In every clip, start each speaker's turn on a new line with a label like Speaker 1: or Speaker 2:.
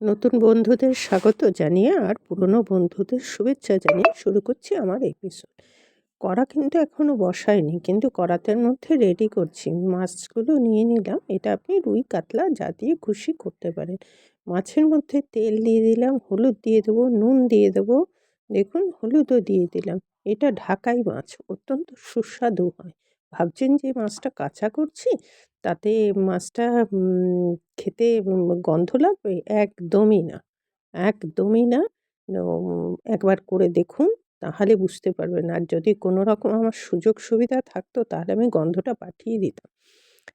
Speaker 1: নতুন বন্ধুদের স্বাগত জানিয়ে আর পুরনো বন্ধুদের শুভেচ্ছা জানিয়ে শুরু করছি আমার এপিসোড কড়া কিন্তু এখনও বসায়নি, কিন্তু কড়াতের মধ্যে রেডি করছি। মাছগুলো নিয়ে নিলাম, এটা আপনি রুই, কাতলা যা দিয়ে খুশি করতে পারেন। মাছের মধ্যে তেল দিয়ে দিলাম, হলুদ দিয়ে দেবো, নুন দিয়ে দেবো। দেখুন, হলুদও দিয়ে দিলাম। এটা ঢাকাই মাছ, অত্যন্ত সুস্বাদু হয়। ভাবছেন যে মাছটা কাঁচা করছি, তাতে মাছটা খেতে গন্ধ লাগবে? একদমই না একদমই না। একবার করে দেখুন, তাহলে বুঝতে পারবেন। আর যদি কোনো রকম আমার সুযোগ সুবিধা থাকতো, তাহলে আমি গন্ধটা পাঠিয়ে দিতাম।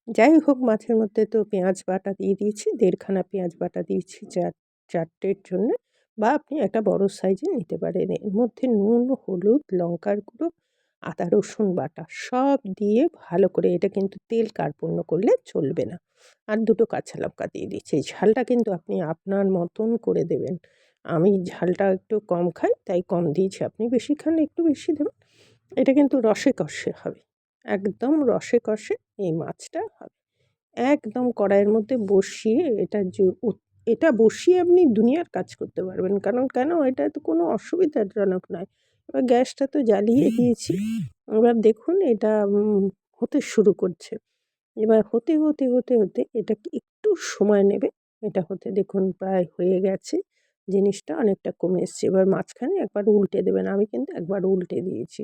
Speaker 1: যাই হোক, মাছের মধ্যে তো পেঁয়াজ বাটা দিয়ে দিয়েছি, দেড়খানা পেঁয়াজ বাটা দিয়েছি চার, চারটের জন্য। বা আপনি একটা বড় সাইজে নিতে পারেন। এর মধ্যে নুন, হলুদ, লঙ্কার গুঁড়ো আদা, রসুন বাটা সব দিয়ে ভালো করে এটা কিন্তু তেল কার্পণ্য করলে চলবে না। আর দুটো কাঁচা লঙ্কা দিয়ে দিচ্ছি। ঝালটা কিন্তু আপনি আপনার মতন করে দেবেন। আমি ঝালটা একটু কম খাই, তাই কম দিয়েছি। আপনি বেশি খান, একটু বেশি দেবেন। এটা কিন্তু রসে কষে হবে। একদম রসে কষে এই মাছটা হবে। একদম কড়াইয়ের মধ্যে বসিয়ে এটা এটা বসিয়ে আপনি দুনিয়ার কাজ করতে পারবেন। কারণ কেন? এটা তো কোনো অসুবিধাজনক নয়। এবার গ্যাসটা তো জ্বালিয়ে দিয়েছি। এবার দেখুন এটা হতে শুরু করছে। এবার হতে হতে হতে হতে এটা একটু সময় নেবে? এটা হতে দেখুন প্রায় হয়ে গেছে। জিনিসটা অনেকটা কমে এসছে। এবার মাঝখানে একবার উল্টে দেবেন। আমি কিন্তু একবার উল্টে দিয়েছি।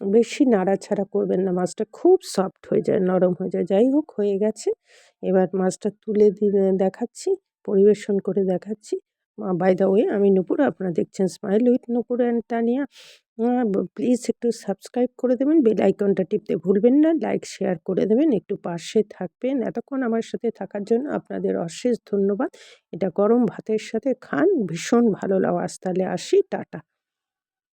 Speaker 1: বেশি নাড়াছাড়া করবেন না। মাছটা খুব সফট হয়ে যায়, নরম হয়ে যায়। যাই হোক, হয়ে গেছে। এবার মাছটা তুলে দিয়ে দেখাচ্ছি, পরিবেশন করে দেখাচ্ছি। বাই দ্য ওয়ে আমি নুপুর, আপনারা দেখছেন smile with Nupur and Tania. Please একটু সাবস্ক্রাইব করে দেবেন বেল আইকনটা টিপতে ভুলবেন না লাইক শেয়ার করে দেবেন, একটু পাশে থাকবেন। এতক্ষণ আমার সাথে থাকার জন্য আপনাদের অশেষ ধন্যবাদ। এটা গরম ভাতের সাথে খান, ভীষণ ভালো লাগে আজ তাহলে আসি, টাটা।